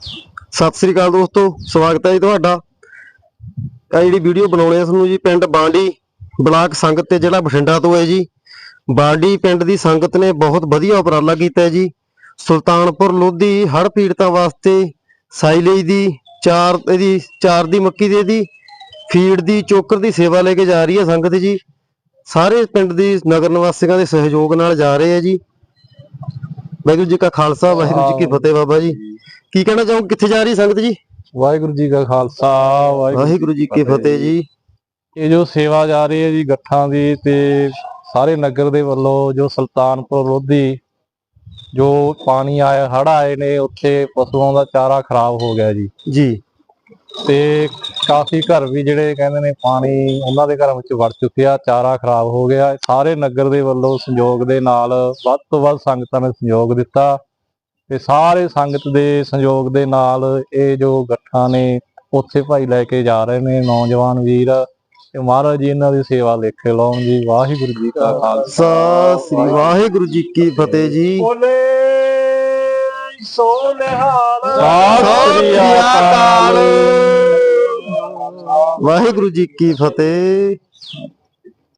ਸਤਿ ਸ੍ਰੀ ਅਕਾਲ ਦੋਸਤੋ ਸਵਾਗਤ ਹੈ ਜੀ ਤੁਹਾਡਾ। ਇਹ ਜਿਹੜੀ ਵੀਡੀਓ ਬਣਾਉਣੇ ਆ ਤੁਹਾਨੂੰ ਜੀ ਪਿੰਡ ਬਾਂਡੀ ਬਲਾਕ ਸੰਗਤ ਤੇ ਜ਼ਿਲ੍ਹਾ ਬਠਿੰਡਾ ਤੋਂ ਹੈ ਜੀ। ਬਾਂਡੀ ਪਿੰਡ ਦੀ ਸੰਗਤ ਨੇ ਬਹੁਤ ਵਧੀਆ ਉਪਰਾਲਾ ਕੀਤਾ ਹੈ ਜੀ। ਸੁਲਤਾਨਪੁਰ ਲੋਧੀ ਹੜ੍ਹ ਪੀੜਤਾਂ ਵਾਸਤੇ ਸਾਈਲੇਜ ਦੀ ਚਾਰ ਇਹਦੀ ਚਾਰ ਦੀ ਮੱਕੀ ਦੇ ਦੀ ਫੀਡ ਦੀ ਚੋਕਰ ਦੀ ਸੇਵਾ ਲੈ ਕੇ ਜਾ ਰਹੀ ਹੈ ਸੰਗਤ ਜੀ। ਸਾਰੇ ਪਿੰਡ ਦੀ ਨਗਰ ਨਿਵਾਸੀਆਂ ਦੇ ਸਹਿਯੋਗ ਨਾਲ ਜਾ ਰਹੇ ਹੈ ਜੀ। ਵਾਹਿਗੁਰੂ ਜੀ ਕਾ ਖਾਲਸਾ ਵਾਹਿਗੁਰੂ ਜੀ ਕੀ ਫਤਿਹ ਬਾਬਾ ਜੀ ਕੀ ਕਹਿਣਾ ਚਾਹੋ ਕਿੱਥੇ ਜਾ ਰਹੀ ਸੰਗਤ ਜੀ? ਵਾਹਿਗੁਰੂ ਜੀ ਕਾ ਖਾਲਸਾ ਵਾਹਿਗੁਰੂ ਜੀ ਕੀ ਫਤਿਹ ਜੀ। ਇਹ ਜੋ ਸੇਵਾ ਜਾ ਰਹੀ ਹੈ ਜੀ ਗੱਠਾਂ ਦੀ ਤੇ ਸਾਰੇ ਨਗਰ ਦੇ ਵੱਲੋਂ ਜੋ ਸੁਲਤਾਨਪੁਰ ਲੋਧੀ ਜੋ ਪਾਣੀ ਆਇਆ ਹੜ੍ਹ ਆਏ ਨੇ ਉੱਥੇ ਪਸ਼ੂਆਂ ਦਾ ਚਾਰਾ ਖਰਾਬ ਹੋ ਗਿਆ ਜੀ। ਜੀ। ਤੇ ਕਾਫੀ ਘਰ ਵੀ ਜਿਹੜੇ ਕਹਿੰਦੇ ਨੇ ਪਾਣੀ ਉਹਨਾਂ ਦੇ ਘਰਾਂ ਵਿੱਚ ਵੜ ਚੁੱਕਿਆ ਚਾਰਾ ਖਰਾਬ ਹੋ ਗਿਆ। ਸਾਰੇ ਨਗਰ ਦੇ ਵੱਲੋਂ ਸੰਯੋਗ ਦੇ ਨਾਲ ਵੱਧ ਤੋਂ ਵੱਧ ਸੰਗਤਾਂ ਨੇ ਸੰਯੋਗ ਦਿੱਤਾ। ਤੇ ਸਾਰੇ ਸੰਗਤ ਦੇ ਸੰਯੋਗ ਦੇ ਨਾਲ ਇਹ ਜੋ ਗੱਠਾਂ ਨੇ ਉੱਥੇ ਭਾਈ ਲੈ ਕੇ ਜਾ ਰਹੇ ਨੇ ਨੌਜਵਾਨ ਵੀਰ ਤੇ ਮਹਾਰਾਜ ਜੀ ਇਹਨਾਂ ਦੀ ਸੇਵਾ ਲੇਖੇ ਲਾਉਣ ਜੀ। ਵਾਹਿਗੁਰੂ ਜੀ ਕਾ ਖਾਲਸਾ। ਸ੍ਰੀ ਵਾਹਿਗੁਰੂ ਜੀ ਕੀ ਫਤਿਹ ਜੀ। ਬੋਲੇ ਸੋ ਨਿਹਾਲ ਸਤਿ ਸ੍ਰੀ ਅਕਾਲ। ਵਾਹਿਗੁਰੂ ਜੀ ਕੀ ਫਤਿਹ।